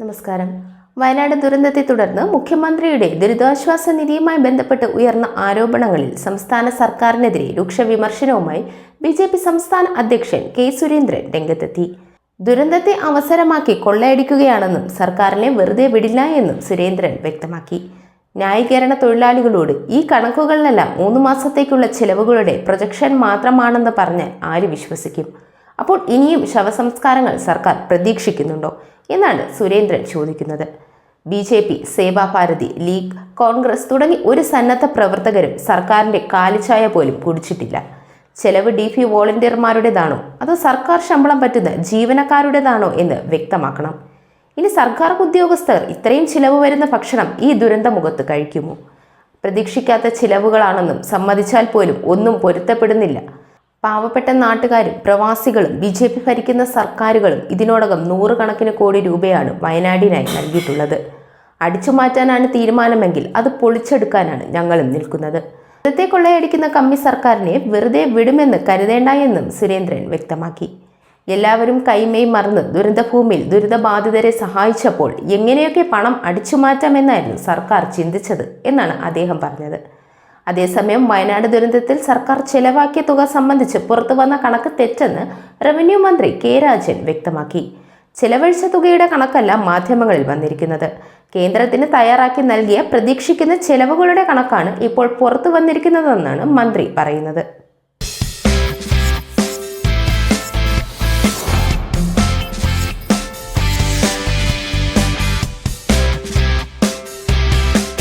നമസ്കാരം. വയനാട് ദുരന്തത്തെ തുടർന്ന് മുഖ്യമന്ത്രിയുടെ ദുരിതാശ്വാസ നിധിയുമായി ബന്ധപ്പെട്ട് ഉയർന്ന ആരോപണങ്ങളിൽ സംസ്ഥാന സർക്കാരിനെതിരെ രൂക്ഷ വിമർശനവുമായി ബി ജെ പി സംസ്ഥാന അധ്യക്ഷൻ കെ സുരേന്ദ്രൻ രംഗത്തെത്തി. ദുരന്തത്തെ അവസരമാക്കി കൊള്ളയടിക്കുകയാണെന്നും സർക്കാരിനെ വെറുതെ വിടില്ല എന്നും സുരേന്ദ്രൻ വ്യക്തമാക്കി. ന്യായീകരണ തൊഴിലാളികളോട് ഈ കണക്കുകളിലെല്ലാം മൂന്ന് മാസത്തേക്കുള്ള ചിലവുകളുടെ പ്രൊജക്ഷൻ മാത്രമാണെന്ന് പറഞ്ഞാൽ ആര് വിശ്വസിക്കും? അപ്പോൾ ഇനിയും ശവസംസ്കാരങ്ങൾ സർക്കാർ പ്രതീക്ഷിക്കുന്നുണ്ടോ എന്നാണ് സുരേന്ദ്രൻ ചോദിക്കുന്നത്. B J P Sevabharati league Congress തുടങ്ങി ഒരു സന്നദ്ധ പ്രവർത്തകരും സർക്കാരിന്റെ കാലിച്ചായ പോലും കുടിച്ചിട്ടില്ല. ചെലവ് ഡി പി വോളണ്ടിയർമാരുടേതാണോ? അതോ സർക്കാർ ശമ്പളം പറ്റുന്ന ജീവനക്കാരുടേതാണോ എന്ന് വ്യക്തമാക്കണം. ഇനി സർക്കാർ ഉദ്യോഗസ്ഥർ ഇത്രയും ചിലവ് വരുന്ന ഭക്ഷണം ഈ ദുരന്തമുഖത്ത് കഴിക്കുമോ? പ്രതീക്ഷിക്കാത്ത ചിലവുകളാണെന്നും സമ്മതിച്ചാൽ പോലും ഒന്നും പൊരുത്തപ്പെടുന്നില്ല. പാവപ്പെട്ട നാട്ടുകാരും പ്രവാസികളും ബി ജെ പി ഭരിക്കുന്ന സർക്കാരുകളും ഇതിനോടകം നൂറുകണക്കിന് കോടി രൂപയാണ് വയനാടിനായി നൽകിയിട്ടുള്ളത്. അടിച്ചുമാറ്റാനാണ് തീരുമാനമെങ്കിൽ അത് പൊളിച്ചെടുക്കാനാണ് ഞങ്ങളും നിൽക്കുന്നത്. ഇന്നത്തെ കൊള്ളയടിക്കുന്ന കമ്മി സർക്കാരിനെ വെറുതെ വിടുമെന്ന് കരുതേണ്ട എന്നും സുരേന്ദ്രൻ വ്യക്തമാക്കി. എല്ലാവരും കൈമേ മറന്ന് ദുരന്തഭൂമിയിൽ ദുരിതബാധിതരെ സഹായിച്ചപ്പോൾ എങ്ങനെയൊക്കെ പണം അടിച്ചുമാറ്റാമെന്നായിരുന്നു സർക്കാർ ചിന്തിച്ചത് എന്നാണ് അദ്ദേഹം പറഞ്ഞത്. അതേസമയം വയനാട് ദുരന്തത്തിൽ സർക്കാർ ചെലവാക്കിയ തുക സംബന്ധിച്ച് പുറത്തു വന്ന കണക്ക് തെറ്റെന്ന് റവന്യൂ മന്ത്രി കെ രാജൻ വ്യക്തമാക്കി. ചെലവഴിച്ച തുകയുടെ കണക്കല്ല മാധ്യമങ്ങളിൽ വന്നിരിക്കുന്നത്. കേന്ദ്രത്തിന് തയ്യാറാക്കി നൽകിയ പ്രതീക്ഷിക്കുന്ന ചെലവുകളുടെ കണക്കാണ് ഇപ്പോൾ പുറത്തു വന്നിരിക്കുന്നതെന്നാണ് മന്ത്രി പറയുന്നത്.